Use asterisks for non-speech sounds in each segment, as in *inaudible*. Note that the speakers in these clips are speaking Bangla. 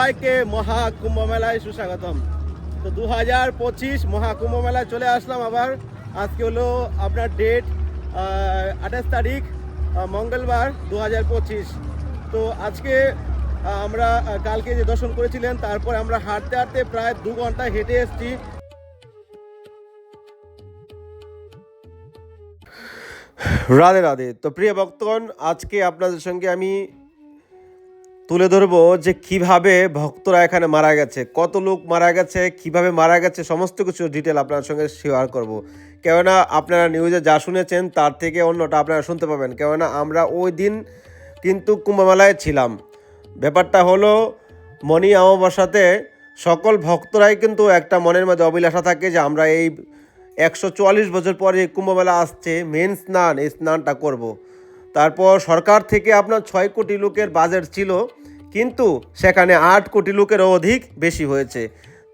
সবাইকে মহাকুম্ভ মেলায় সুস্বাগতম। তো দু হাজার পঁচিশ মহাকুম্ভ মেলায় চলে আসলাম আবার। আজকে হলো আপনার ডেট আঠাশ তারিখ মঙ্গলবার দু হাজার পঁচিশ। তো আজকে আমরা কালকে যে দর্শন করেছিলেন, তারপর আমরা হাঁটতে হাঁটতে প্রায় দু ঘণ্টা হেঁটে এসেছি। রাধে রাধে। তো প্রিয় ভক্তগণ, আজকে আপনাদের সঙ্গে আমি তুলে ধরবো যে কীভাবে ভক্তরা এখানে মারা গেছে, কত লোক মারা গেছে, কীভাবে মারা গেছে, সমস্ত কিছু ডিটেল আপনার সঙ্গে শেয়ার করব। কেননা আপনারা নিউজে যা শুনেছেন তার থেকে অন্যটা আপনারা শুনতে পাবেন। কেননা আমরা ওই দিন কিন্তু কুম্ভমেলায় ছিলাম। ব্যাপারটা হলো, মণি অমাবস্যাতে সকল ভক্তরাই কিন্তু একটা মনের মধ্যে অভিলাষা থাকে যে আমরা এই একশো চুয়াল্লিশ বছর পরে কুম্ভমেলা আসছে মেন স্নান, এই স্নানটা করব। তারপর সরকার থেকে আপনার ছয় কোটি লোকের বাজেট ছিল। কিন্তু সেখানে আট কোটি লোকেরও অধিক বেশি হয়েছে।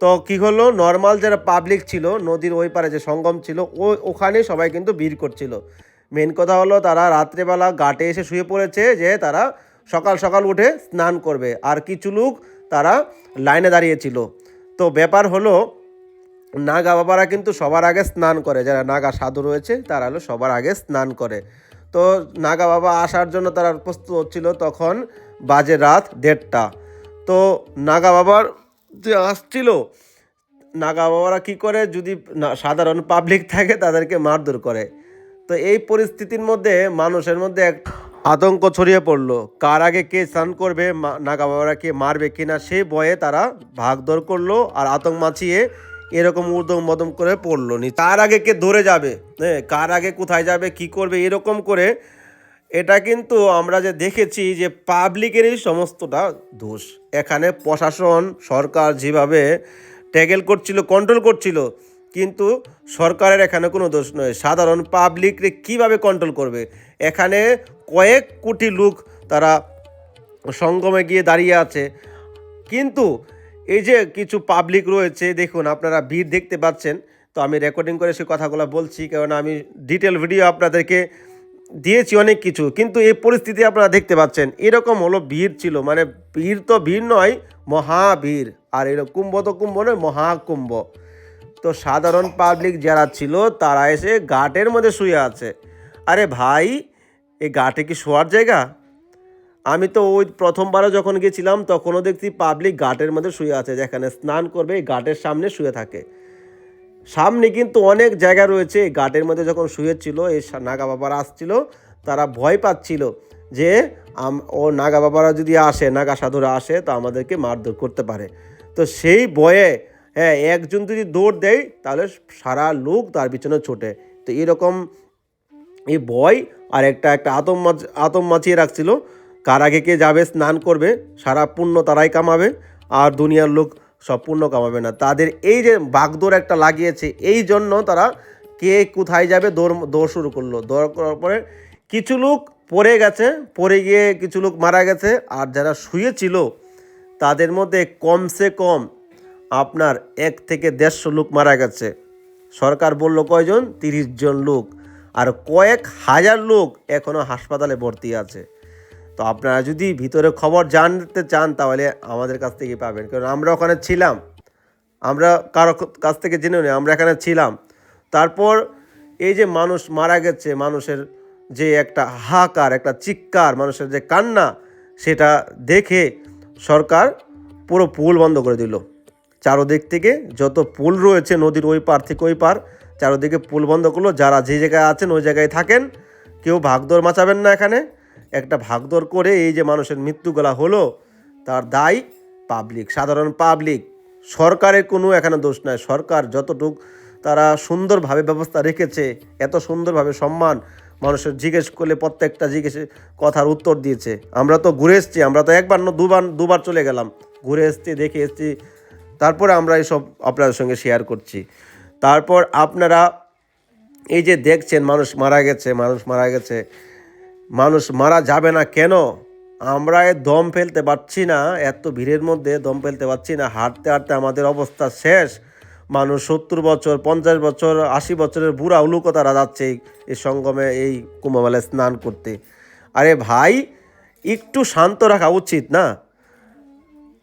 তো কি হলো? নর্মাল যারা পাবলিক ছিল, নদীর ওই পারে যে সঙ্গম ছিল ওই ওখানে সবাই কিন্তু ভিড় করছিল। মেন কথা হলো তারা রাত্রেবেলা ঘাটে এসে শুয়ে পড়েছে যে তারা সকাল সকাল উঠে স্নান করবে। আর কিছু লোক তারা লাইনে দাঁড়িয়েছিল। তো ব্যাপার হলো, নাগা বাবারা কিন্তু সবার আগে স্নান করে। যারা নাগা সাধু রয়েছে, তারা হলো সবার আগে স্নান করে। তো নাগা বাবা আসার জন্য তারা প্রস্তুত হচ্ছিল তখন বাজে রাত দেড়টা। তো নাগা বাবার যে আসছিল নাগা বাবারা কী করে? যদি সাধারণ পাবলিক থাকে, তাদেরকে মারধর করে। তো এই পরিস্থিতির মধ্যে মানুষের মধ্যে এক আতঙ্ক ছড়িয়ে পড়ল। কার আগে কে স্নান করবে নাগা বাবারা কে মারবে কিনা সেই ভয়ে তারা ভাগদৌড় করল আর আতঙ্ক মাছিয়ে এরকম উর্দম মদম করে পড়ল নি। তার আগে কে ধরে যাবে? হ্যাঁ কার আগে কোথায় যাবে, কি করবে, এরকম করে এটা কিন্তু আমরা যে দেখেছি যে পাবলিকেরই সমস্তটা দোষ। এখানে প্রশাসন, সরকার যেভাবে ট্যাগেল করছিল কন্ট্রোল করছিল, কিন্তু সরকারের এখানে কোনো দোষ নয়। সাধারণ পাবলিকরে কীভাবে কন্ট্রোল করবে? এখানে কয়েক কোটি লোক তারা সঙ্গমে গিয়ে দাঁড়িয়ে আছে। কিন্তু এই যে কিছু পাবলিক রয়েছে, দেখুন আপনারা ভিড় দেখতে পাচ্ছেন। তো আমি রেকর্ডিং করে সেই কথাগুলো বলছি কারণ আমি ডিটেল ভিডিও আপনাদেরকে দিয়েছি অনেক কিছু। কিন্তু এই পরিস্থিতি আপনারা দেখতে পাচ্ছেন, এরকম হলো ভিড় ছিল। মানে ভিড় তো ভিড় নয়, মহাভিড়। আর এরকম কুম্ভ তো কুম্ভ নয়, মহাকুম্ভ। তো সাধারণ পাবলিক যারা ছিল, তারা এসে ঘাটের মধ্যে শুয়ে আছে। আরে ভাই, এই ঘাটে কি শোয়ার জায়গা? আমি তো ওই প্রথমবারও যখন গেছিলাম, তখনও দেখছি পাবলিক ঘাটের মধ্যে শুয়ে আছে, যেখানে স্নান করবে, এই ঘাটের সামনে শুয়ে থাকে। সামনে কিন্তু অনেক জায়গা রয়েছে, এই ঘাটের মধ্যে যখন শুয়েছিল, এই নাগা বাবারা আসছিল, তারা ভয় পাচ্ছিল যে ও নাগা বাবারা যদি আসে, নাগা সাধুরা আসে, তো আমাদেরকে মারধর করতে পারে। তো সেই ভয়ে হ্যাঁ একজন যদি দৌড় দেয়, তাহলে সারা লোক তার পিছনে ছোটে। তো এরকম এই ভয় আর একটা একটা আতম মাছ, আতম মাছিয়ে রাখছিল। কার আগে কে যাবে, স্নান করবে, সারা পুণ্য তারাই কামাবে, আর দুনিয়ার লোক সব পুণ্য কামাবে না। তাদের এই যে বাগদোর একটা লাগিয়েছে, এই জন্য তারা কে কোথায় যাবে দৌড় দৌড় শুরু করল। দৌড় করার পরে কিছু লোক পড়ে গেছে, পড়ে গিয়ে কিছু লোক মারা গেছে, আর যারা শুয়েছিল তাদের মধ্যে কমসে কম আপনার এক থেকে দেড়শো লোক মারা গেছে। সরকার বলল, কয়জন? তিরিশ জন লোক। আর কয়েক হাজার লোক এখনও হাসপাতালে ভর্তি আছে। তো আপনারা যদি ভিতরে খবর জানতে চান, তাহলে আমাদের কাছ থেকে পাবেন। কারণ আমরা ওখানে ছিলাম। আমরা কারও কাছ থেকে জেনে নিই, আমরা এখানে ছিলাম। তারপর এই যে মানুষ মারা গেছে, মানুষের যে একটা হাহাকার, একটা চিৎকার, মানুষের যে কান্না, সেটা দেখে সরকার পুরো পুল বন্ধ করে দিল। চারোদিক থেকে যত পুল রয়েছে নদীর ওই পার থেকে ওই পার, চারোদিকে পুল বন্ধ করল। যারা যে জায়গায় আছেন, ওই জায়গায় থাকেন। কেউ ভাগদৌড় মাচাবেন না এখানে। একটা ভাগদৌড় করে এই যে মানুষের মৃত্যুগুলা হলো, তার দায় পাবলিক, সাধারণ পাবলিক। সরকারের কোনো এখানে দোষ নাই। সরকার যতটুক তারা সুন্দরভাবে ব্যবস্থা রেখেছে, এত সুন্দরভাবে সম্মান মানুষের জিজ্ঞেস করলে প্রত্যেকটা জিজ্ঞেস কথার উত্তর দিয়েছে। আমরা তো ঘুরে এসেছি, আমরা তো একবার না দুবার দুবার চলে গেলাম। ঘুরে এসেছি, দেখে এসেছি। তারপরে আমরা এসব আপনাদের সঙ্গে শেয়ার করছি। তারপর আপনারা এই যে দেখছেন মানুষ মারা গেছে, মানুষ মারা গেছে। মানুষ মারা যাবে না কেন? আমরা এ দম ফেলতে পারছি না, এত ভিড়ের মধ্যে দম ফেলতে পারছি না, হাঁটতে হাঁটতে আমাদের অবস্থা শেষ। মানুষ সত্তর বছর, পঞ্চাশ বছর, আশি বছরের বুড়া উলুকো তারা যাচ্ছে এই- সঙ্গমে এই কুম্ভমেলায় স্নান করতে। আরে ভাই, একটু শান্ত রাখা উচিত না?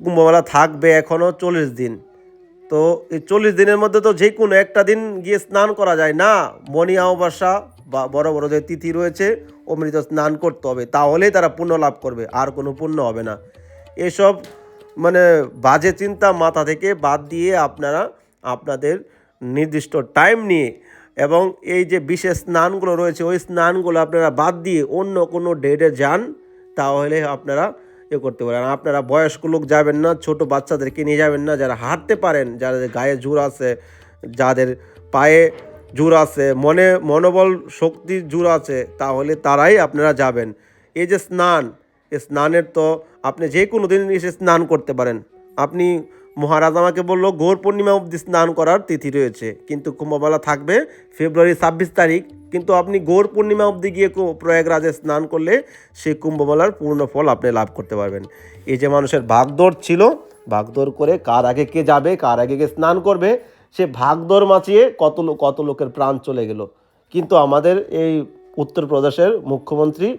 কুম্ভমেলা থাকবে এখনও চল্লিশ দিন। তো এই চল্লিশ দিনের মধ্যে তো যে কোনো একটা দিন গিয়ে স্নান করা যায় না। মণি অমাবস্যা বড় বড় যে তিথি রয়েছে, অমৃত স্নান করতে হবে, তাহলেই তারা পুণ্য লাভ করবে, আর কোনো পুণ্য হবে না। এসব মানে বাজে চিন্তা মাথা থেকে বাদ দিয়ে আপনারা আপনাদের নির্দিষ্ট টাইম নিয়ে এবং এই যে বিশেষ স্নানগুলো রয়েছে, ওই স্নানগুলো আপনারা বাদ দিয়ে অন্য কোনো ডেটে যান, তাহলে আপনারা এ করতে পারেন। আপনারা বয়স্ক লোক যাবেন না, ছোট বাচ্চাদেরকে নিয়ে যাবেন না, যারা হাঁটতে পারেন, যাদের গায়ে জোর আছে, যাদের পায়ে জোর আছে, মনে, মনোবল শক্তি জোর আছে, তাহলে তারাই আপনারা যাবেন। এই যে স্নান, এই স্নানের তো আপনি যে কোনো দিন এসে স্নান করতে পারেন। আপনি, মহারাজ আমাকে বলল গৌর পূর্ণিমা অবধি স্নান করার তিথি রয়েছে, কিন্তু কুম্ভমেলা থাকবে ফেব্রুয়ারি ছাব্বিশ তারিখ। কিন্তু আপনি গৌর পূর্ণিমা অবধি গিয়ে প্রয়াগরাজে স্নান করলে সেই কুম্ভমেলার পূর্ণ ফল আপনি লাভ করতে পারবেন। এই যে মানুষের ভাগদৌড় ছিল, ভাগদৌড় করে কার আগে কে যাবে, কার আগে কে স্নান করবে সে ভাগদৌড় মাচিয়ে কত কত লোকের প্রাণ চলে গেল। কিন্তু আমাদের এই উত্তরপ্রদেশের মুখ্যমন্ত্রী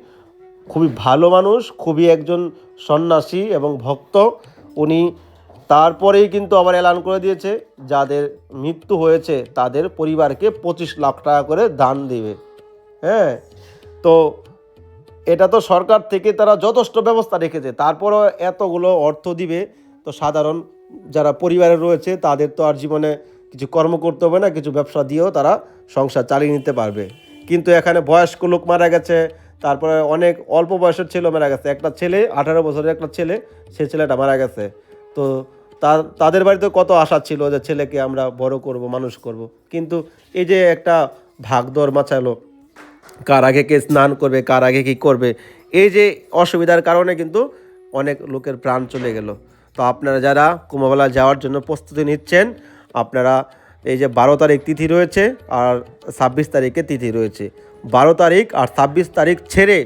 খুবই ভালো মানুষ, খুবই একজন সন্ন্যাসী এবং ভক্ত। উনি তারপরেই কিন্তু আবার এলান করে দিয়েছে, যাদের মৃত্যু হয়েছে তাদের পরিবারকে পঁচিশ লাখ টাকা করে দান দিবে। হ্যাঁ তো এটা তো সরকার থেকে তারা যথেষ্ট ব্যবস্থা রেখেছে। তারপরও এতগুলো অর্থ দিবে। তো সাধারণ যারা পরিবারে রয়েছে তাদের তো আর জীবনে কিছু কর্ম করতে হবে না, কিছু ব্যবসা দিয়েও তারা সংসার চালিয়ে নিতে পারবে। কিন্তু এখানে বয়স্ক লোক মারা গেছে, তারপরে অনেক অল্প বয়সের ছেলে মারা গেছে। একটা ছেলে, আঠারো বছরের একটা ছেলে, সে ছেলেটা মারা গেছে। তো তার, তাদের বাড়িতে কত আশা ছিল যে ছেলেকে আমরা বড় করব, মানুষ করব? কিন্তু এই যে একটা ভাগদর মাচালো, কার আগে কে স্নান করবে, কার আগে কী করবে, এই যে অসুবিধার কারণে কিন্তু অনেক লোকের প্রাণ চলে গেল। তো আপনারা যারা কুম্ভমেলা যাওয়ার জন্য প্রস্তুতি নিচ্ছেন আপনারা এই যে বারো তারিখ তিথি রয়েছে আর ছাব্বিশ তারিখে তিথি রয়েছে। বারো তারিখ আর ছাব্বিশ তারিখ ছেড়ে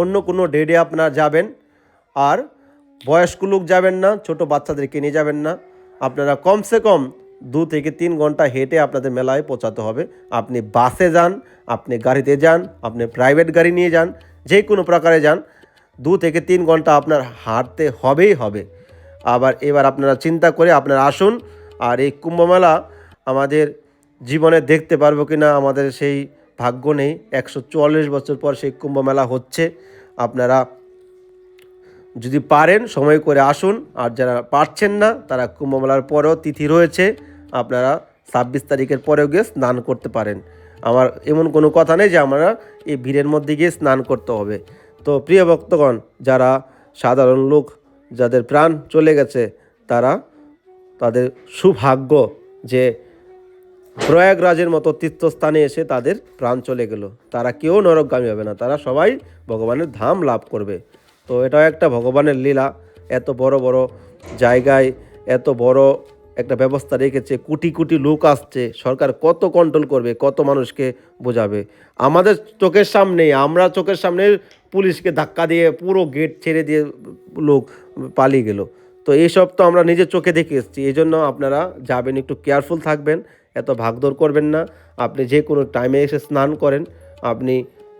অন্য কোনো ডেটে আপনারা যাবেন। আর বয়স্ক লোক যাবেন না, ছোট বাচ্চাদেরকে নিয়ে যাবেন না। আপনারা কমসে কম দু থেকে তিন ঘণ্টা হেঁটে আপনাদের মেলায় পৌঁছাতে হবে। আপনি বাসে যান, আপনি গাড়িতে যান, আপনি প্রাইভেট গাড়ি নিয়ে যান, যে কোনো প্রকারে যান। দু থেকে তিন ঘণ্টা আপনার হাঁটতে হবেই হবে। আবার এবার আপনারা চিন্তা করে আপনারা আসুন আর এই কুম্ভমেলা আমাদের জীবনে দেখতে পারব কি না আমাদের সেই ভাগ্য নেই। একশো চুয়াল্লিশ বছর পর সেই কুম্ভমেলা হচ্ছে। আপনারা যদি পারেন, সময় করে আসুন। আর যারা পারছেন না, তারা কুম্ভমেলার পরেও তিথি রয়েছে। আপনারা ছাব্বিশ তারিখের পরেও গিয়ে স্নান করতে পারেন। আমার এমন কোনো কথা নেই যে আমরা এই ভিড়ের মধ্যে গিয়ে স্নান করতে হবে। তো প্রিয় ভক্তগণ, যারা সাধারণ লোক, যাদের প্রাণ চলে গেছে, তারা তাদের সুভাগ্য যে প্রয়াগরাজের মতো তীর্থস্থানে এসে তাদের প্রাণ চলে গেল। তারা কেউ নরকগামী হবে না। তারা সবাই ভগবানের ধাম লাভ করবে। তো এটাও একটা ভগবানের লীলা। এত বড় বড় জায়গায় এত বড় একটা ব্যবস্থা রেখেছে। কোটি কোটি লোক আসছে। সরকার কত কন্ট্রোল করবে, কত মানুষকে বোঝাবে। আমাদের চোখের সামনেই, আমরা চোখের সামনে পুলিশকে ধাক্কা দিয়ে পুরো গেট ছেড়ে দিয়ে লোক পালিয়ে গেল। তো এইসব তো আমরা নিজের চোখে দেখে এসেছি। এই জন্য আপনারা যাবেন, একটু কেয়ারফুল থাকবেন, এত ভাগদৌড় করবেন না। আপনি যে কোনো টাইমে এসে স্নান করেন, আপনি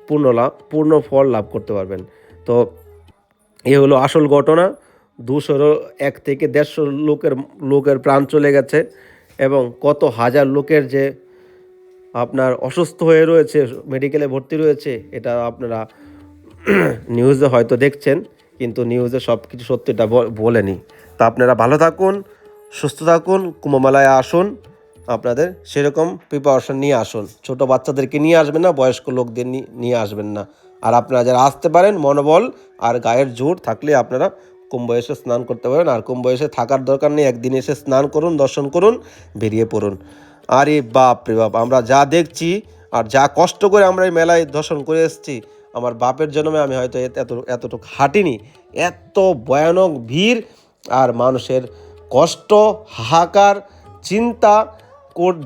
পূর্ণ লাভ, পূর্ণ ফল লাভ করতে পারবেন। তো এ হলো আসল ঘটনা। দুশোরও এক থেকে দেড়শো লোকের লোকের প্রাণ চলে গেছে এবং কত হাজার লোকের যে আপনার অসুস্থ হয়ে রয়েছে মেডিকেলে ভর্তি রয়েছে, এটা আপনারা *clears throat* নিউজে হয়তো দেখছেন। কিন্তু নিউজে সব কিছু সত্যিটা বলেনি। তা আপনারা ভালো থাকুন, সুস্থ থাকুন, কুম্ভমেলায় আসুন, আপনাদের সেরকম প্রিপারেশন নিয়ে আসুন। ছোট বাচ্চাদেরকে নিয়ে আসবেন না, বয়স্ক লোকদের নিয়ে আসবেন না। আর আপনারা যারা আসতে পারেন, মনোবল আর গায়ের জোর থাকলে আপনারা কুম্ভ এসে স্নান করতে পারেন। আর কুম্ভ এসে থাকার দরকার নেই, একদিন এসে স্নান করুন, দর্শন করুন, বেরিয়ে পড়ুন। আরে বাপ রে বাপ, আমরা যা দেখছি আর যা কষ্ট করে আমরা এই মেলায় দর্শন করে এসেছি আমার বাপের জন্মে আমি হয়তো এত এত, এতটুকু হাঁটিনি। এত ভয়ানক ভিড় আর মানুষের কষ্ট, হাহাকার, চিন্তা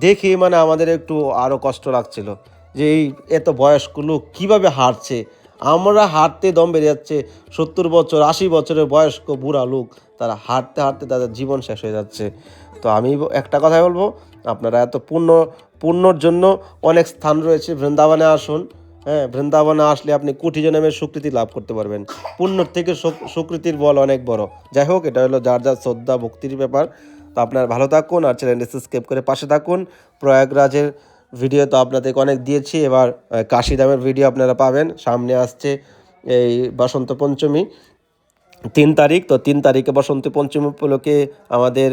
দেখে মানে আমাদের একটু আরও কষ্ট লাগছিল যে এই এত বয়স্ক লোক কীভাবে হাঁটছে? আমরা হাঁটতে দম বেড়ে যাচ্ছে, সত্তর বছর, আশি বছরের বয়স্ক বুড়া লোক, তারা হাঁটতে হাঁটতে তাদের জীবন শেষ হয়ে যাচ্ছে। তো আমি একটা কথাই বলব, আপনারা এত পূর্ণ, পূর্ণর জন্য অনেক স্থান রয়েছে, বৃন্দাবনে আসুন। হ্যাঁ বৃন্দাবনে আসলে আপনি কোটি জন্মের স্বীকৃতি লাভ করতে পারবেন। পুণ্যর থেকে স্বীকৃতির বল অনেক বড়। যাই হোক এটা হলো যার যার শ্রদ্ধা ভক্তির ব্যাপার। তো আপনার ভালো থাকুন আর চ্যানেলটি সাবস্ক্রাইব করে পাশে থাকুন। প্রয়াগরাজের ভিডিও তো আপনাদেরকে অনেক দিয়েছি। এবার আহ, কাশিদামের ভিডিও আপনারা পাবেন। সামনে আসছে এই বসন্ত পঞ্চমী। তিন তারিখ তো তিন তারিখে বসন্ত পঞ্চমী উপলক্ষে আমাদের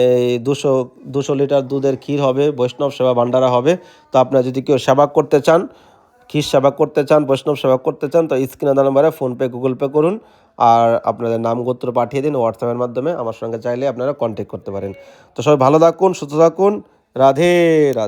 এই দুশো দুশো লিটার দুধের ক্ষীর হবে বৈষ্ণব সেবা ভান্ডারা হবে। তো আপনারা যদি কেউ সেবা করতে চান ক্ষীর সেবা করতে চান, বৈষ্ণব সেবা করতে চান, তো স্ক্রিনে দেওয়া নম্বরে ফোনপে গুগল পে করুন। আর আপনাদের নাম, গোত্র পাঠিয়ে দিন হোয়াটসঅ্যাপের মাধ্যমে আমার সঙ্গে চাইলে আপনারা কন্ট্যাক্ট করতে পারেন। তো সবাই ভালো থাকুন, সুস্থ থাকুন, রাধে রাধে।